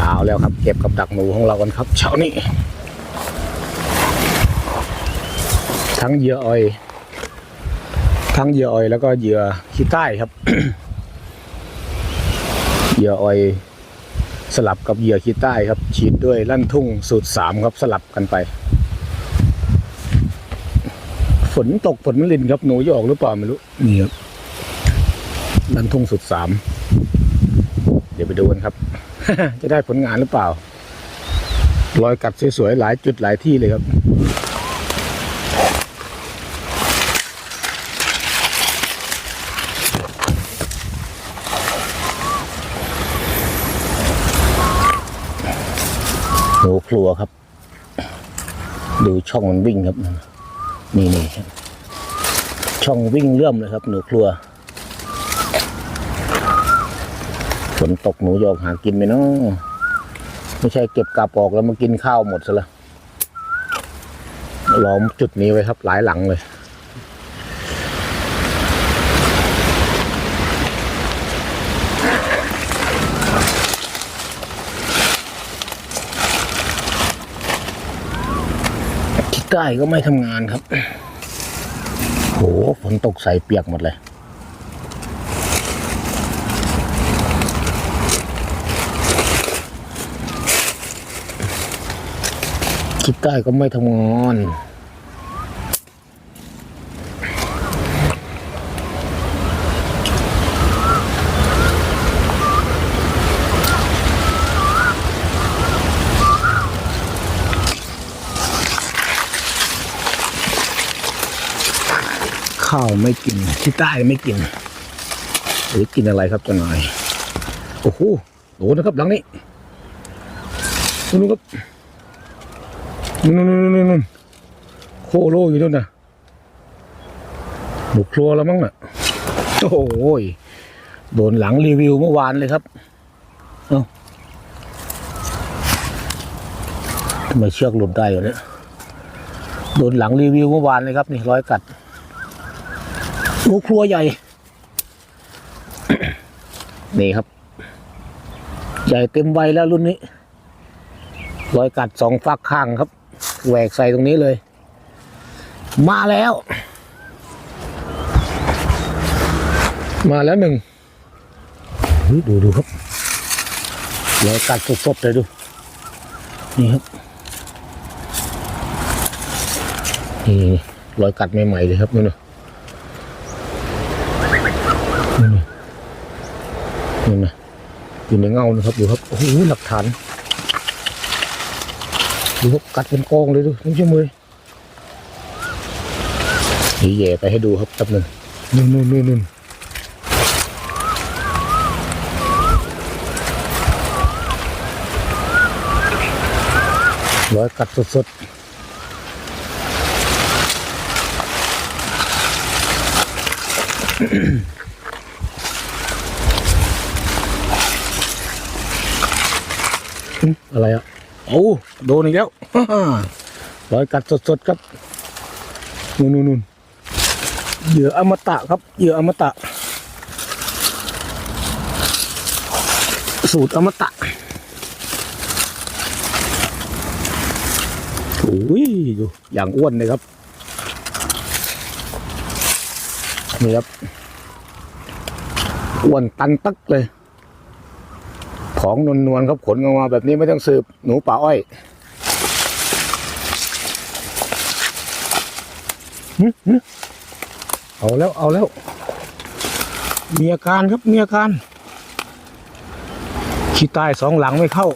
ช้าแล้วครับ เก็บกับดักหนูของเรากันครับ เช้านี้ ทั้งเหยื่อออยทั้งเหยื่อออยแล้วก็เหยื่อขี้ใต้ครับเหยื่อออยสลับกับเหยื่อขี้ใต้ครับ ฉีดด้วยลั่นทุ่งสูตรสามครับสลับกันไป ฝนตกฝนมันลินครับหนูจะออกหรือเปล่าไม่รู้นี่ครับลั่นทุ่งสูตรสามเดี๋ยวไปดูกันครับ จะได้ผลงานหรือเปล่า รอยกัดสวยๆหลายจุดหลายที่เลยครับ หนูครัวครับ ดูช่องมันวิ่งครับ นี่นี่ช่องวิ่งเลื่อมเลยครับ หนูครัว ฝนตกหนูจะอกหากินไหมเนาะไม่ใช่เก็บกาบออกแล้วมากินข้าวหมดซะละล้อมจุดนี้ไว้ครับ หลายหลังเลยที่ใต้ก็ไม่ทำงานครับโหฝนตกใส่เปียกหมดเลย ที่ใต้ก็ไม่ทำงานข้าวไม่กินที่ใต้ไม่กิน หรือกินอะไรครับเจ้านายโอ้โหโดนะครับหลังนี้นู่นครับ นู่นนู่นนู่นโคโลอยู่นู่นนะบุกครัวแล้วมั้งน่ะโอ้โหยโดนหลังรีวิวเมื่อวานเลยครับ เอ้าทำไมเชือกหลุดได้อยู่เนี่ยโดนหลังรีวิวเมื่อวานเลยครับ นี่ร้อยกัดหนูครัวใหญ่ นี่ครับ ใหญ่เต็มวัยแล้วรุ่นนี้รอยกัดสองฝักข้างครับ แหวกใส่ตรงนี้เลย มาแล้ว มาแล้วหนึ่งเฮ้ยดูดูครับรอยกัดสดๆเลยดู นี่ครับ นี่รอยกัดใหม่ๆเลยครับนู่นนะนี่นะอยู่ในเงานะครับดูครับ โอ้โหหลักฐาน ดูครับกัดเป็นกองเลยดูนี่ชั่วมือนี่แย่ไปให้ดูครับแป๊บหนึงนู่นนู่นนู่นนู่นร้อยกัดสดๆหึอะไรอะ โอ้โดนอีกแล้วร้อยกัดสดๆครับนู่นนู่นนู่นเหยื่ออมตะครับเหยื่ออมตะ สูตรอมตะโอ้ยดูอย่างอ้วนเลยครับนี่ครับอ้วนตันตักเลย ของนวลนวลๆครับขนออกมาแบบนี้ไม่ต้องสืบหนูป่าอ้อยเอาแล้วเอาแล้ว มีอาการครับมีอาการขี้ใต้สองหลังไม่เข้า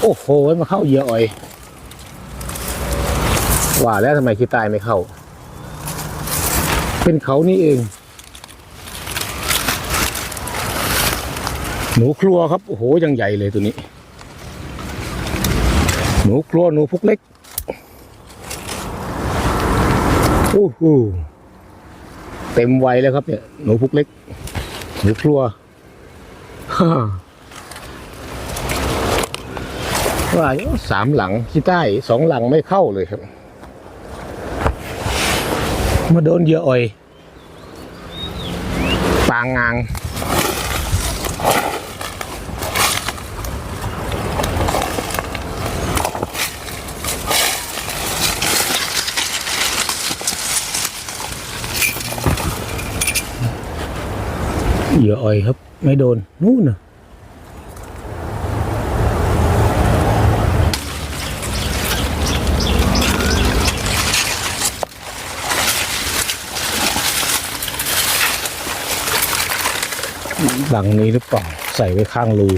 โอ้โหมาเข้าเหยื่ออ่อยว่าแล้วทำไมขี้ใต้ไม่เข้า เป็นเขานี่เอง หนูครัวครับ โอ้โหยังใหญ่เลยตัวนี้ หนูครัวหนูพุกเล็กโอ้โหเต็มวัยแล้วครับเนี่ยหนูพุกเล็ก หนูครัวว่าสามหลังที่ใต้สองหลังไม่เข้าเลยครับ มาโดนเยื่ออ่อยปางงาง เหยื่ออ่อยครับ ไม่โดน นู่นนะหลังนี้หรือเปล่า ใส่ไว้ข้างรู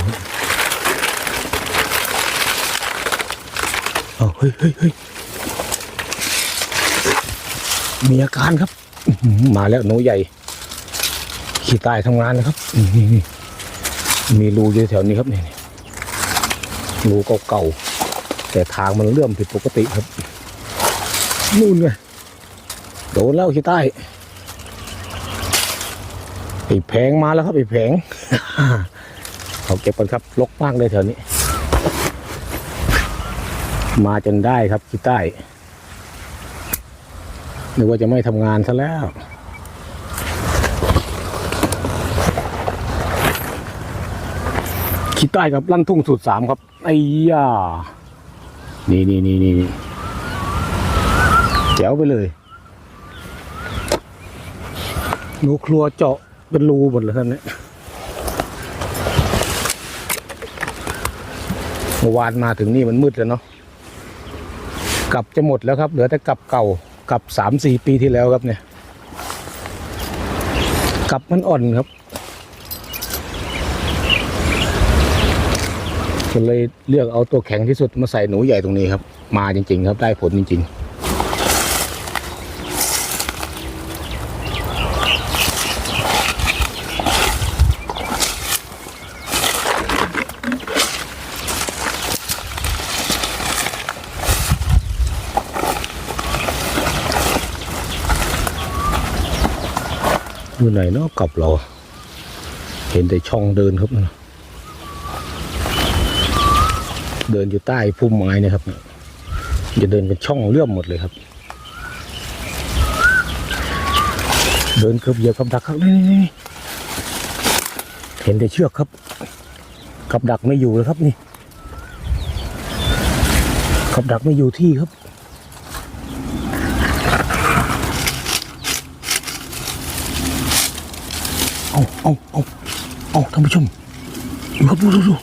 เอาเฮ้ยเฮ้ยเฮ้ยมีอาการครับ มาแล้วหนูใหญ่ ขี้ใต้ทำงานนะครับนี่นี่นี่มีรูอยู่แถวนี้ครับนี่นี่รูเก่าๆแต่ทางมันเลื่อมผิดปกติครับ นู่นไงโดนแล้วขี้ใต้ไอ้แผงมาแล้วครับไอ้แผงเขาเก็บกันครับลกมากเลยแถวนี้ มาจนได้ครับขี้ใต้นึกว่าจะไม่ทำงานซะแล้ว ขีดใต้กับลั่นทุ่งสูตรสามครับ ไอ้ย่า นี่นี่นี่นี่แจ๋วไปเลยหนูครัวเจาะเป็นรูหมดเลยท่านเนี่ยเมื่อวานมาถึงนี่มันมืดแล้วเนาะกลับจะหมดแล้วครับ เหลือแต่กลับเก่ากลับสามสี่ปีที่แล้วครับเนี่ยกลับมันอ่อนครับ ก็เลยเลือกเอาตัวแข็งที่สุดมาใส่หนูใหญ่ตรงนี้ครับ มาจริง ๆ ครับได้ผลจริง ๆอยู่ไหนเนาะกลับเรา เห็นแต่ช่องเดินครับนะ เดินอยู่ใต้พุ่มไม้นะครับ จะเดินเป็นช่องเลื่อมหมดเลยครับ เดินเกือบเหยียบกับดักครับนี่เห็นแต่เชือกครับ กับดักไม่อยู่เลยครับนี่ กับดักไม่อยู่ที่ครับเอาเอาเอาเอาท่านผู้ชมดูครับดูดูดู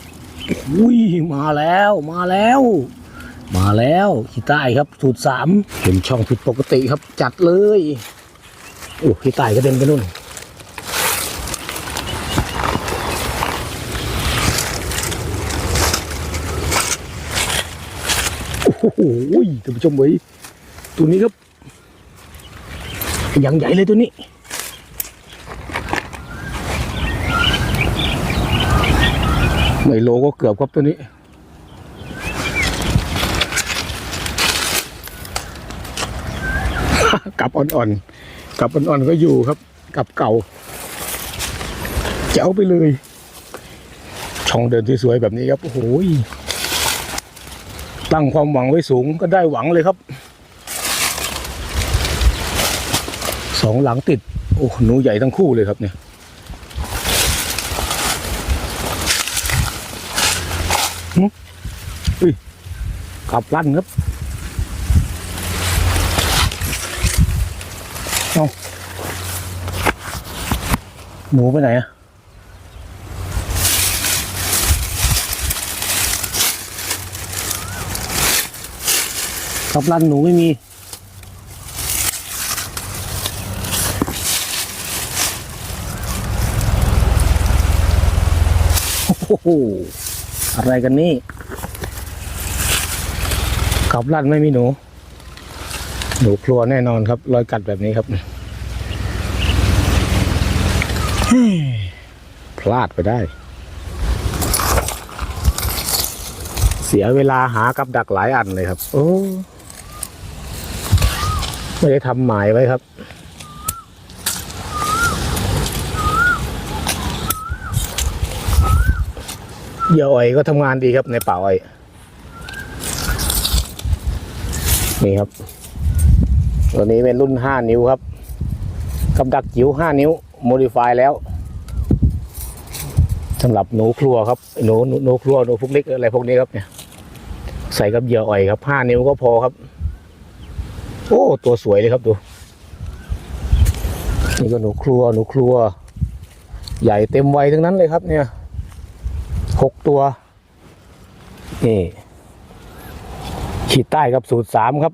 อุ้ยมาแล้วมาแล้ว มาแล้วขี้ใต้ครับสูตรสามเห็นช่องผิดปกติครับจัดเลยโอ้ขี้ใต้ก็เด็นไปนู่นโอ้โหท่านผู้ชมเว้ยตัวนี้ครับอย่างใหญ่เลยตัวนี้ ไม่โลก็เกือบครับตัวนี้ กับอ่อนๆ กับอ่อนๆก็อยู่ครับ กับเก่าเจ้าไปเลย ช่องเดินที่สวยแบบนี้ครับ โอ้โหยตั้งความหวังไว้สูงก็ได้หวังเลยครับ สองหลังติด โอ้หนูใหญ่ทั้งคู่เลยครับเนี่ย อุ้ยขับลั่นครับเอาหมูไปไหนอะขับลั่นหนูไม่มีโอ้โห อะไรกันนี่ขับลั่นไม่มีหนู หนูครัวแน่นอนครับ รอยกัดแบบนี้ครับเฮ้ยพลาดไปได้ เสียเวลาหากับดักหลายอันเลยครับ โอ้ ไม่ได้ทำหมายไว้ครับ เหยื่ออ่อยก็ทำงานดีครับในป่าอ้อยนี่ครับ ตัวนี้เป็นรุ่น 5 นิ้วครับกับดักจิ๋ว 5 นิ้วโมดิฟายแล้วสำหรับหนูครัวครับหนูหนูหนูครัวหนูพวกเล็กอะไรพวกนี้ครับเนี่ย ใส่กับเหยื่ออ่อยครับ 5 นิ้วก็พอครับ โอ้ตัวสวยเลยครับดูนี่ก็หนูครัวหนูครัว ใหญ่เต็มวัยทั้งนั้นเลยครับเนี่ย หกตัวนี่ขีดใต้กับสูตรสามครับ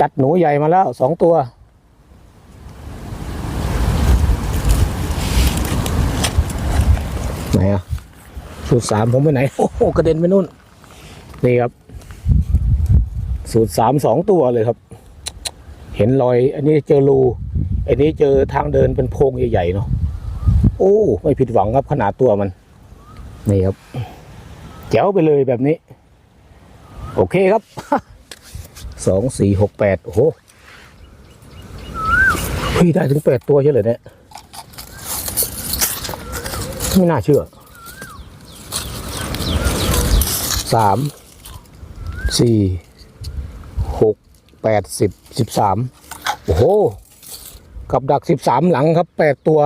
จัดหนูใหญ่มาแล้วสองตัว ไหนอะสูตรสามผมไปไหน โอ้โหกระเด็นไปนู่น นี่ครับ สูตรสามสองตัวเลยครับ เห็นรอย อันนี้เจอรู อันนี้เจอทางเดินเป็นโพรงใหญ่ๆเนาะโอ้ ไม่ผิดหวังครับขนาดตัวมัน นี่ครับแจ๋วไปเลยแบบนี้ โอเคครับสองสี่หกแปดโอ้โหเฮ้ยได้ถึงแปดตัวใช่เลยเนี่ยไม่น่าเชื่อสามสี่หกแปดสิบสิบสามโอ้โห กับดักสิบสามหลังครับแปดตัว